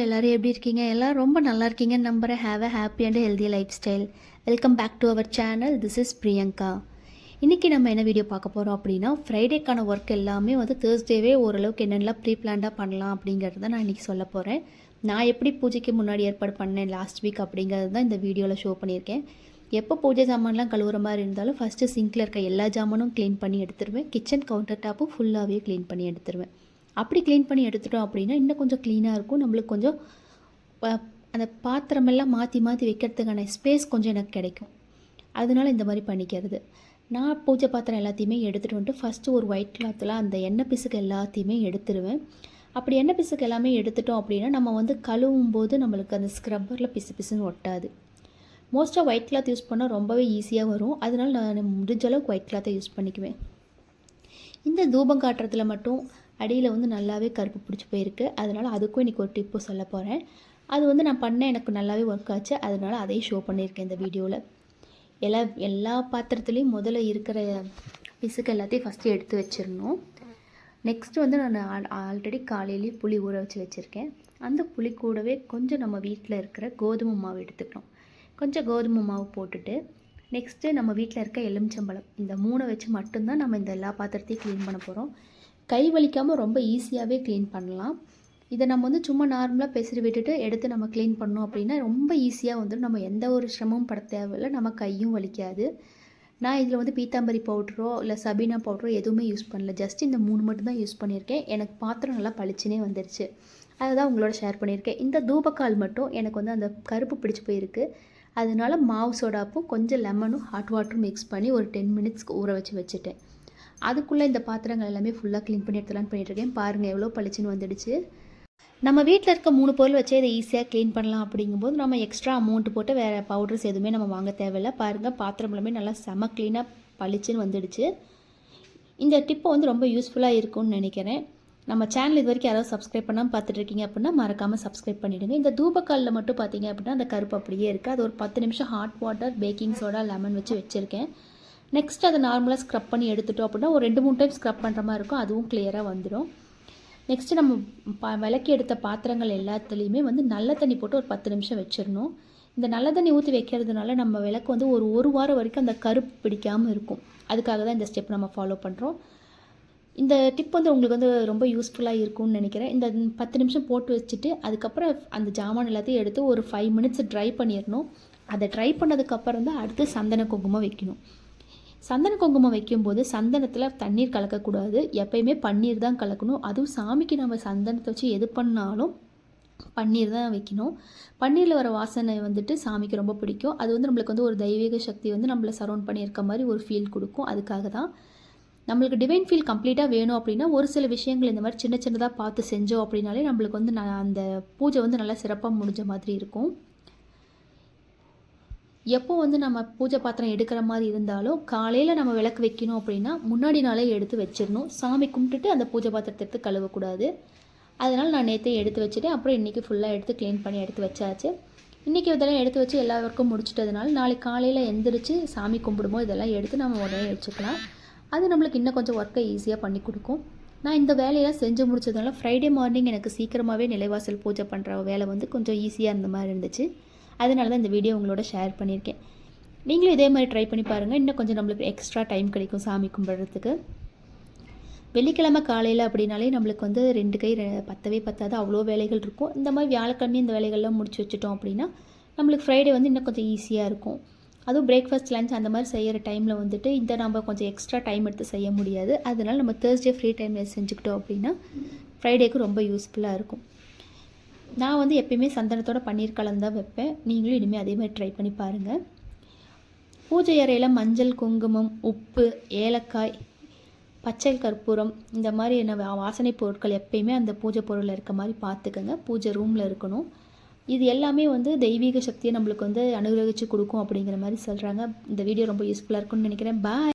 All எல்லோரும் எப்படி இருக்கீங்க? எல்லோரும் ரொம்ப நல்லா இருக்கீங்கன்னு நம்புகிறேன் have a happy and healthy lifestyle welcome back to our channel this is Priyanka இன்றைக்கி நம்ம என்ன வீடியோ பார்க்க போகிறோம் அப்படின்னா ஃப்ரைடேக்கான ஒர்க் எல்லாமே வந்து தேர்ஸ்டேவே ஓரளவுக்கு என்னென்னலாம் ப்ரீ பிளான்டாக பண்ணலாம் அப்படிங்கிறத நான் இன்றைக்கி சொல்ல போகிறேன் நான் எப்படி பூஜைக்கு முன்னாடி ஏற்பாடு பண்ணேன் லாஸ்ட் வீக் அப்படிங்கிறது தான் இந்த வீடியோவில் ஷோ பண்ணியிருக்கேன். எப்போ பூஜை சாமான்லாம் கழுவுற மாதிரி இருந்தாலும் ஃபஸ்ட்டு சிங்கில் இருக்க எல்லா ஜாமானும் க்ளீன் பண்ணி எடுத்துருவேன். கிச்சன் கவுண்டர் டாப்பும் ஃபுல்லாகவே க்ளீன் பண்ணி எடுத்துருவேன். அப்படி க்ளீன் பண்ணி எடுத்துட்டோம் அப்படின்னா இன்னும் கொஞ்சம் க்ளீனாக இருக்கும். நம்மளுக்கு கொஞ்சம் அந்த பாத்திரமெல்லாம் மாற்றி மாற்றி வைக்கிறதுக்கான ஸ்பேஸ் கொஞ்சம் எனக்கு கிடைக்கும். அதனால இந்த மாதிரி பண்ணிக்கிறது. நான் பூஜை பாத்திரம் எல்லாத்தையுமே எடுத்துகிட்டு வந்துட்டு ஃபஸ்ட்டு ஒரு ஒயிட் கிளாத்தில் அந்த எண்ணெய் பிசுக்கு எல்லாத்தையுமே எடுத்துருவேன். அப்படி எண்ணெய் பிசுக்கு எல்லாமே எடுத்துட்டோம் அப்படின்னா நம்ம வந்து கழுவும் போது நம்மளுக்கு அந்த ஸ்க்ரப்பரில் பிசு பிசுன்னு ஒட்டாது. மோஸ்ட்டாக ஒயிட் கிளாத் யூஸ் பண்ணால் ரொம்பவே ஈஸியாக வரும். அதனால நான் முடிஞ்ச அளவுக்கு ஒயிட் கிளாத்தை யூஸ் பண்ணிக்குவேன். இந்த தூபம் காட்டுறதுல மட்டும் அடியில் வந்து நல்லாவே கருப்பு பிடிச்சி போயிருக்கு. அதனால் அதுக்கும் இன்றைக்கி ஒரு டிப்பு சொல்ல போகிறேன் அது வந்து நான் பண்ணேன் எனக்கு நல்லாவே ஒர்க் ஆச்சு. அதனால் அதையும் ஷோ பண்ணியிருக்கேன் இந்த வீடியோவில் எல்லா எல்லா பாத்திரத்துலேயும் முதல்ல இருக்கிற பிசுக்கு எல்லாத்தையும் ஃபஸ்ட்டு எடுத்து வச்சிடணும். நெக்ஸ்ட்டு வந்து நான் ஆல்ரெடி காலையிலேயே புளி ஊற வச்சு வச்சுருக்கேன். அந்த புளி கூடவே கொஞ்சம் நம்ம வீட்டில் இருக்கிற கோதுமை மாவு எடுத்துக்கணும். கொஞ்சம் கோதுமை மாவு போட்டுட்டு நெக்ஸ்ட்டு நம்ம வீட்டில் இருக்க எலுமிச்சம்பழம் இந்த மூணை வச்சு மட்டும்தான் நம்ம இந்த எல்லா பாத்திரத்தையும் க்ளீன் பண்ண போகிறோம் கை வலிக்காமல் ரொம்ப ஈஸியாகவே க்ளீன் பண்ணலாம். இதை நம்ம வந்து சும்மா நார்மலாக பெசரி விட்டுட்டு எடுத்து நம்ம க்ளீன் பண்ணோம் அப்படின்னா ரொம்ப ஈஸியாக வந்துடும் நம்ம எந்த ஒரு சிரமமும் பட தேவையில்லை. நம்ம கையும் வலிக்காது. நான் இதில் வந்து பீத்தாம்பரி பவுட்ரோ இல்லை சபீனா பவுட்ரோ எதுவுமே யூஸ் பண்ணல. ஜஸ்ட் இந்த மூணு மட்டும் தான் யூஸ் பண்ணியிருக்கேன். எனக்கு பாத்திரம் நல்லா பளிச்சுனே வந்துருச்சு. அதை தான் உங்களோட ஷேர் பண்ணியிருக்கேன். இந்த தூபக்கால் மட்டும் எனக்கு வந்து அந்த கருப்பு பிடிச்சி போயிருக்கு. அதனால மாவு சோடாப்பும் கொஞ்சம் லெமனும் ஹாட் வாட்டரும் மிக்ஸ் பண்ணி ஒரு டென் மினிட்ஸ்க்கு ஊற வச்சு வச்சுட்டேன். அதுக்குள்ளே இந்த பாத்திரங்கள் எல்லாமே ஃபுல்லாக க்ளீன் பண்ணி எடுத்துலான்னு பண்ணிட்டுருக்கேன் பாருங்கள் எவ்வளோ பளிச்சுன்னு வந்துடுச்சு. நம்ம வீட்டில் இருக்க மூணு பொருள் வச்சே இதை ஈஸியாக க்ளீன் பண்ணலாம் அப்படிங்கும்போது நம்ம எக்ஸ்ட்ரா அமௌண்ட் போட்டு வேறு பவுடர்ஸ் எதுவுமே நம்ம வாங்க தேவையில்ல. பாருங்கள் பாத்திரம் எல்லாமே நல்லா செம க்ளீனாக பளிச்சுன்னு வந்துடுச்சு. இந்த டிப்பை வந்து ரொம்ப யூஸ்ஃபுல்லாக இருக்கும்னு நினைக்கிறேன். நம்ம சேனல் இது வரைக்கும் யாராவது சப்ஸ்கிரைப் பண்ணாமல் பார்த்துட்டு இருக்கீங்க அப்படின்னா மறக்காமல் சப்ஸ்கிரைப் பண்ணிவிடுங்க இந்த தூபக்காலில் மட்டும் பார்த்தீங்க அப்படின்னா அந்த கருப்பு அப்படியே இருக்குது அது ஒரு பத்து நிமிஷம் hot water baking soda lemon வச்சு வச்சுருக்கேன். நெக்ஸ்ட் அதை நார்மலாக ஸ்க்ரப் பண்ணி எடுத்துட்டோம் அப்படின்னா ஒரு ரெண்டு மூணு டைம் ஸ்க்ரப் பண்ணுற மாதிரி இருக்கும். அதுவும் கிளியராக வந்துடும் நெக்ஸ்ட்டு நம்ம பா விளக்கி எடுத்த பாத்திரங்கள் எல்லாத்துலேயுமே வந்து நல்ல தண்ணி போட்டு ஒரு பத்து நிமிஷம் வச்சிடணும். இந்த நல்ல தண்ணி ஊற்றி வைக்கிறதுனால நம்ம விளக்கு வந்து ஒரு ஒரு வாரம் வரைக்கும் அந்த கருப்பு பிடிக்காமல் இருக்கும். அதுக்காக தான் இந்த ஸ்டெப் நம்ம ஃபாலோ பண்ணுறோம் இந்த டிப் வந்து உங்களுக்கு வந்து ரொம்ப யூஸ்ஃபுல்லாக இருக்கும்னு நினைக்கிறேன். இந்த பத்து நிமிஷம் போட்டு வச்சுட்டு அதுக்கப்புறம் அந்த ஜாமான் எல்லாத்தையும் எடுத்து ஒரு ஃபைவ் மினிட்ஸ் ட்ரை பண்ணிடணும். அதை ட்ரை பண்ணதுக்கப்புறம் தான் அடுத்து சந்தன குங்குமம் வைக்கணும். சந்தன குங்குமம் வைக்கும்போது சந்தனத்தில் தண்ணீர் கலக்கக்கூடாது. எப்பயுமே பன்னீர் தான் கலக்கணும். அதுவும் சாமிக்கு நம்ம சந்தனத்தை வச்சு எது பண்ணாலும் பன்னீர் தான் வைக்கணும். பன்னீரில் வர வாசனை வந்துட்டு சாமிக்கு ரொம்ப பிடிக்கும். அது வந்து நம்மளுக்கு வந்து ஒரு தெய்வீக சக்தி வந்து நம்மளை சரௌண்ட் பண்ணியிருக்க மாதிரி ஒரு ஃபீல் கொடுக்கும். அதுக்காக தான். நம்மளுக்கு டிவைன் ஃபீல் கம்ப்ளீட்டாக வேணும் அப்படின்னா ஒரு சில விஷயங்கள் இந்த மாதிரி சின்ன சின்னதாக பார்த்து செஞ்சோம் அப்படின்னாலே நம்மளுக்கு வந்து நான் அந்த பூஜை வந்து நல்லா சிறப்பாக முடிஞ்ச மாதிரி இருக்கும். எப்போ வந்து நம்ம பூஜை பாத்திரம் எடுக்கிற மாதிரி இருந்தாலும் காலையில் நம்ம விளக்கு வைக்கணும் அப்படின்னா முன்னாடி நாளே எடுத்து வச்சிடணும். சாமி கும்பிட்டுட்டு அந்த பூஜை பாத்திரத்தை எடுத்து கழுவக்கூடாது. அதனால் நான் நேற்றே எடுத்து வச்சுட்டு அப்புறம் இன்றைக்கி ஃபுல்லாக எடுத்து க்ளீன் பண்ணி எடுத்து வச்சாச்சு. இன்றைக்கி இதெல்லாம் எடுத்து வச்சு எல்லா ஒர்க்கும் முடிச்சிட்டதுனால நாளைக்கு காலையில் எந்திரிச்சு சாமி கும்பிடுமோ இதெல்லாம் எடுத்து நம்ம உடனே வச்சுக்கலாம். அது நம்மளுக்கு இன்னும் கொஞ்சம் ஒர்க்கை ஈஸியாக பண்ணி கொடுக்கும். நான் இந்த வேலையெல்லாம் செஞ்சு முடிச்சதுனால ஃப்ரைடே மார்னிங் எனக்கு சீக்கிரமாகவே நிலைவாசல் பூஜை பண்ணுற வேலை வந்து கொஞ்சம் ஈஸியாக இருந்த மாதிரி இருந்துச்சு. அதனால தான் இந்த வீடியோ உங்களோட ஷேர் பண்ணியிருக்கேன். நீங்களும் இதே மாதிரி ட்ரை பண்ணி பாருங்கள் இன்னும் கொஞ்சம் நம்மளுக்கு எக்ஸ்ட்ரா டைம் கிடைக்கும் சாமி கும்பிட்றதுக்கு. வெள்ளிக்கிழமை காலையில் அப்படின்னாலே நம்மளுக்கு வந்து ரெண்டு கை பத்தவே பத்தாது. அவ்வளோ வேலைகள் இருக்கும். இந்த மாதிரி வியாழக்கிழமை இந்த வேலைகள்லாம் முடிச்சு வச்சுட்டோம் அப்படின்னா நம்மளுக்கு ஃப்ரைடே வந்து இன்னும் கொஞ்சம் ஈஸியாக இருக்கும். அதுவும் பிரேக்ஃபாஸ்ட் லஞ்ச் அந்த மாதிரி செய்கிற டைமில் வந்துட்டு இந்த நம்ம கொஞ்சம் எக்ஸ்ட்ரா டைம் எடுத்து செய்ய முடியாது. அதனால் நம்ம தேர்ஸ்டே ஃப்ரீ டைமில் செஞ்சுக்கிட்டோம் அப்படின்னா ஃப்ரைடேக்கு ரொம்ப யூஸ்ஃபுல்லாக இருக்கும். நான் வந்து எப்பயுமே சந்தனத்தோட பன்னீர் கலந்து தான் வைப்பேன். நீங்களும் இனிமேல் அதே மாதிரி ட்ரை பண்ணி பாருங்கள் பூஜை அறையில் மஞ்சள் குங்குமம் உப்பு ஏலக்காய் பச்சை கற்பூரம் இந்த மாதிரி என்ன வா- வாசனை பொருட்கள் எப்பயுமே அந்த பூஜை பொருளில் இருக்க மாதிரி பார்த்துக்கோங்க பூஜை ரூமில் இருக்கணும். இது எல்லாமே வந்து தெய்வீக சக்தியை நம்மளுக்கு வந்து அனுகிரகிச்சு கொடுக்கும் அப்படிங்கிற மாதிரி சொல்கிறாங்க இந்த வீடியோ ரொம்ப யூஸ்ஃபுல்லாக இருக்கும்னு நினைக்கிறேன். பாய்